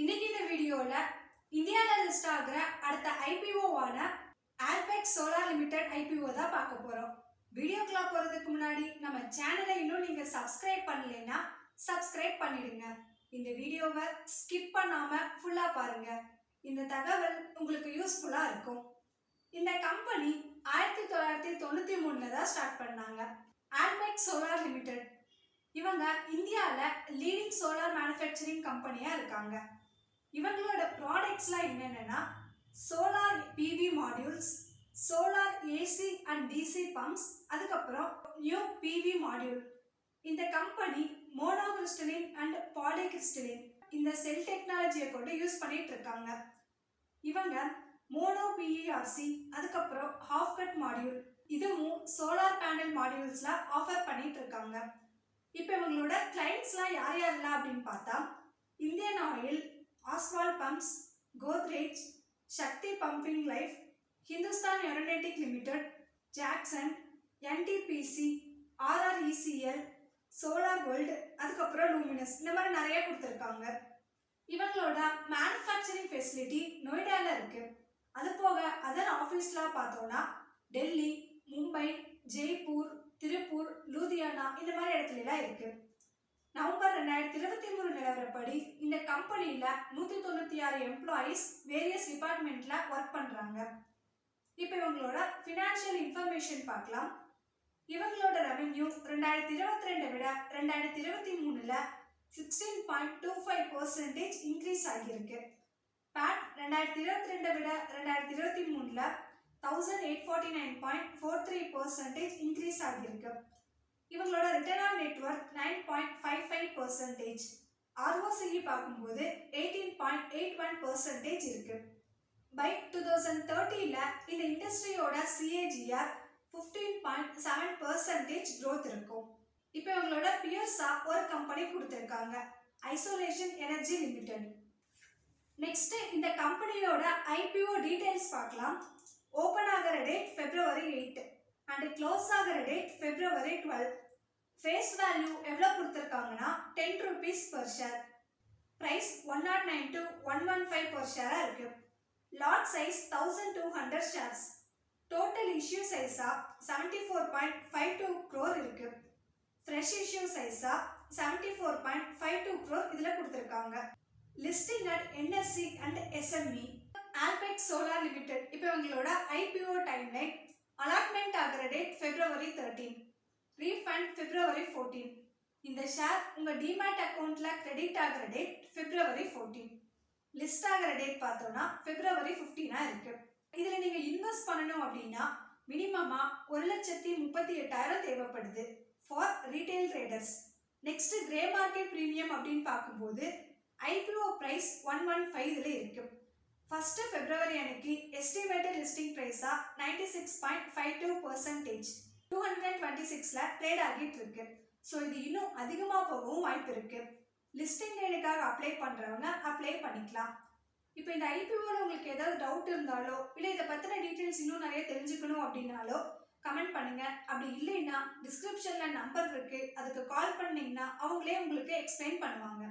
இன்னைக்கு இந்த வீடியோல இந்தியாவில் லிஸ்ட் ஆகிற அடுத்த ஐபிஓவான ஆல்பெக்ஸ் சோலார் லிமிடெட் ஐபிஓ தான் பார்க்க போறோம். வீடியோக்குள்ள போறதுக்கு முன்னாடி நம்ம சேனலை இன்னும் நீங்க சப்ஸ்கிரைப் பண்ணலைன்னா சப்ஸ்கிரைப் பண்ணிடுங்க. இந்த வீடியோவை ஸ்கிப் பண்ணாம ஃபுல்லா பாருங்க. இந்த தகவல் உங்களுக்கு யூஸ்ஃபுல்லா இருக்கும். இந்த கம்பெனி ஆயிரத்தி தொள்ளாயிரத்தி தொண்ணூத்தி மூணுல தான் ஸ்டார்ட் பண்ணாங்க. ஆல்பெக்ஸ் சோலார் லிமிடெட் இவங்க இந்தியாவில் லீடிங் சோலார் மேனுஃபேக்சரிங் கம்பெனியாக இருக்காங்க. இவங்களோட ப்ராடக்ட்ஸ்லாம் என்னென்னா solar PV modules solar AC and DC pumps அதுக்கப்புறம் நியூ பிவி மாடியூல் இந்த கம்பெனி மோனோகிறிஸ்டலின் அண்ட் பாலிகிறிஸ்டலின் இந்த செல் டெக்னாலஜியை கொண்டு யூஸ் பண்ணிட்டு இருக்காங்க இவங்க மோனோ பிஇஆர்சி அதுக்கப்புறம் ஹாஃப் கட் மாடியூல் இதுவும் சோலார் பேனல் மாடியூல்ஸ்லாம் ஆஃபர் பண்ணிட்டு இருக்காங்க இப்போ இவங்களோட கிளைண்ட்ஸ்லாம் யார் யாரெல்லாம் அப்படின்னு பார்த்தா Indian oil Oswal pumps Godrej Shakti pumping life Hindustan aeronautic limited Jackson NTPC RRECL solar world அதுக்கப்புறம் லூமினஸ் இந்த மாதிரி நிறைய கொடுத்துருக்காங்க. இவங்களோட மேனுஃபேக்சரிங் ஃபெசிலிட்டி நொய்டாவில் இருக்கு. அது போக அதர் ஆஃபீஸ்லாம் பார்த்தோன்னா டெல்லி மும்பை ஜெய்ப்பூர் திருப்பூர் லூதியானா இந்த மாதிரி இடத்துலலாம் இருக்குது ரெண்டாயிரத்தி இருபத்தி மூணு நிலவரப்படி இந்த கம்பெனியில் நூற்றி தொண்ணூற்றி ஆறு எம்ப்ளாயீஸ் வேரியஸ் டிபார்ட்மெண்ட்ல ஒர்க் பண்ணுறாங்க இப்போ இவங்களோட ஃபினான்ஷியல் இன்ஃபர்மேஷன் பார்க்கலாம். இவங்களோட ரெவென்யூ ரெண்டாயிரத்தி இருபத்தி ரெண்டை விட ரெண்டாயிரத்தி இருபத்தி மூணில் sixteen point two five percentage increase ஆகியிருக்கு. பேட் ரெண்டாயிரத்தி இருபத்தி ரெண்டை விட ரெண்டாயிரத்தி இருபத்தி மூணில் thousand eight forty nine point four three percentage increase ஆகியிருக்கு. இவங்களோட return on network nine point five five percentage ROCE பார்க்கும்போது eighteen point eight one percentage இருக்கு. பை டூ தௌசண்ட் தேர்ட்டியில் இந்த இண்டஸ்ட்ரியோட CAGR fifteen point seven percentage growth இருக்கும். இப்போ இவங்களோட பியர்ஸா ஒரு கம்பெனி கொடுத்துருக்காங்க. ஐசோலேஷன் எனர்ஜி லிமிடெட் நெக்ஸ்ட் இந்த கம்பெனியோட ஐபிஓ டீடைல்ஸ் பார்க்கலாம். ஓப்பன் ஆகிற date February eight and close ஆகிற date February twelve face value எவ்வளோ கொடுத்துருக்காங்கன்னா ten rupees per share price one not nine two one one five per ஷேராக இருக்கு. Lot size thousand two hundred shares total issue சைஸாக seventy four point five two crore இருக்கு. Fresh issue சைஸாக seventy four point five two crore இதில் கொடுத்துருக்காங்க. Listing at NSE and SME Alpex solar limited இப்போ இவங்களோட IPO time line allotment ஆகிற date February thirteen refund February fourteen இந்த share உங்கள் demat அக்கௌண்ட்டில் கிரெடிட் ஆகிற டேட் பிப்ரவரி ஃபோர்டீன் லிஸ்ட் ஆகிற டேட் பார்த்தோன்னா பிப்ரவரி ஃபிஃப்டீனாக இருக்கு. இதில் நீங்கள் இன்வெஸ்ட் பண்ணணும் அப்படின்னா மினிமமாக ஒரு லட்சத்தி முப்பத்தி எட்டாயிரம் தேவைப்படுது for retail traders next grey market premium அப்படின்னு பார்க்கும்போது IPO price one one five இதில் இருக்குது ஃபஸ்ட்டு ஃபெப்ரவரி அன்னைக்கு estimated listing ப்ரைஸாக ninety six point five two percentage two hundred twenty சிக்ஸில் ட்ரேட் ஆகிட்டு இருக்கு. ஸோ இது இன்னும் அதிகமாக போகவும் வாய்ப்பு இருக்கு. லிஸ்டிங் ரேடுக்காக அப்ளை பண்ணுறவங்க அப்ளை பண்ணிக்கலாம். இப்போ இந்த ஐபிஓவில் உங்களுக்கு ஏதாவது டவுட் இருந்தாலோ இல்லை இதை பற்றின டீட்டெயில்ஸ் இன்னும் நிறைய தெரிஞ்சுக்கணும் அப்படின்னாலோ கமெண்ட் பண்ணுங்க. அப்படி இல்லைன்னா டிஸ்கிரிப்ஷனில் நம்பர் இருக்கு. அதுக்கு கால் பண்ணீங்கன்னா அவங்களே உங்களுக்கு எக்ஸ்பிளைன் பண்ணுவாங்க.